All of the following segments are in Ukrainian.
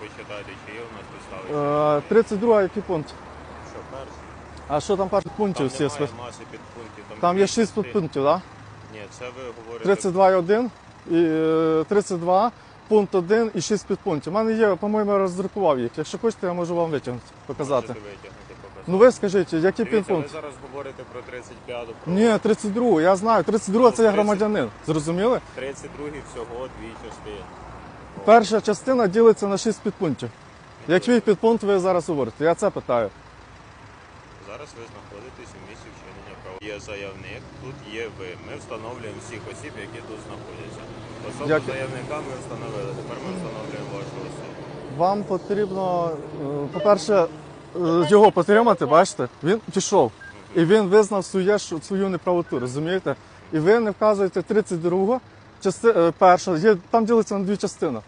почитайте, чи є у нас підстави. Е, 32 який пункт? Що перше? А що там перші Там пунктів всі? немає спи- маси підпунктів. Там є 6 частини. пунктів, так? Ні, це ви говорите. 32,1 і е, 32, пункт 1 і 6 підпунктів. У мене є, по-моєму, я роздрукував їх. Якщо хочете, я можу вам витягнути, показати. Можете витягнути, показати. Ну ви скажіть, який Дивіться, ви підпункт? зараз говорите про 35-ту. Про Ні, 32, я знаю. 32 це я 30. громадянин. Зрозуміли? 32 всього дві частини. Перша частина ділиться на 6 підпунктів. Який підпункт ви зараз говорите? Я це питаю. Зараз ви знаходитесь у місці вчинення права. Є заявник, тут є ви. Ми встановлюємо всіх осіб, які тут знаходяться. Особу Як- заявника ми встановили. Тепер ми встановлюємо вашу особу. Вам потрібно, е, по-перше, е, його потримати, бачите? Він пішов. І він визнав свою, свою неправоту, розумієте? І ви не вказуєте 32 части, е, перша, є, там ділиться на дві частини.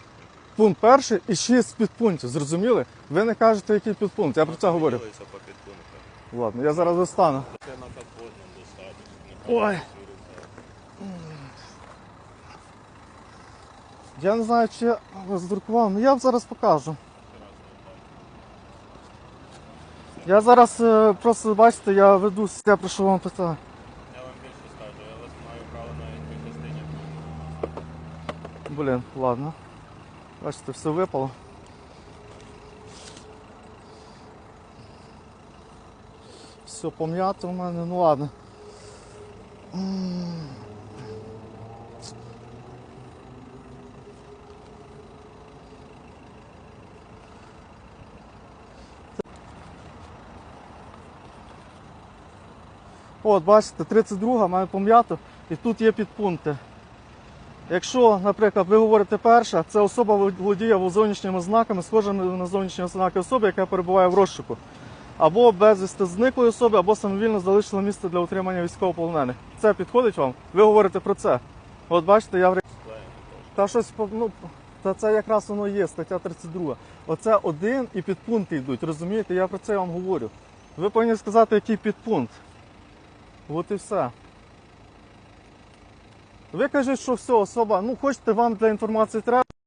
Пункт перший і шість підпунктів, зрозуміли? Ви не кажете, який підпункт, я про це говорю. Ділиться по підпунктам. Ладно, я зараз достану. Це на капотному достатньо. Ой. Я не знаю, чи я роздрукував, але я вам зараз покажу. Я зараз е, просто бачите, я веду, я прийшов вам питання. Блін, ладно. Бачите, все випало. Все пом'ято у мене, ну ладно. От, бачите, 32 має пом'ято, і тут є підпункти. Якщо, наприклад, ви говорите перша, це особа володіє зовнішніми знаками, схожими на зовнішні ознаки особи, яка перебуває в розшуку, або безвісти зниклої особи, або самовільно залишила місце для утримання військовополонених. Це підходить вам? Ви говорите про це. От бачите, я в та щось ну, та це якраз воно є, стаття 32. Оце один і підпункти йдуть, розумієте? Я про це вам говорю. Ви повинні сказати, який підпункт. От і все. Ви кажете, що все, особа, ну хочете вам для інформації треба.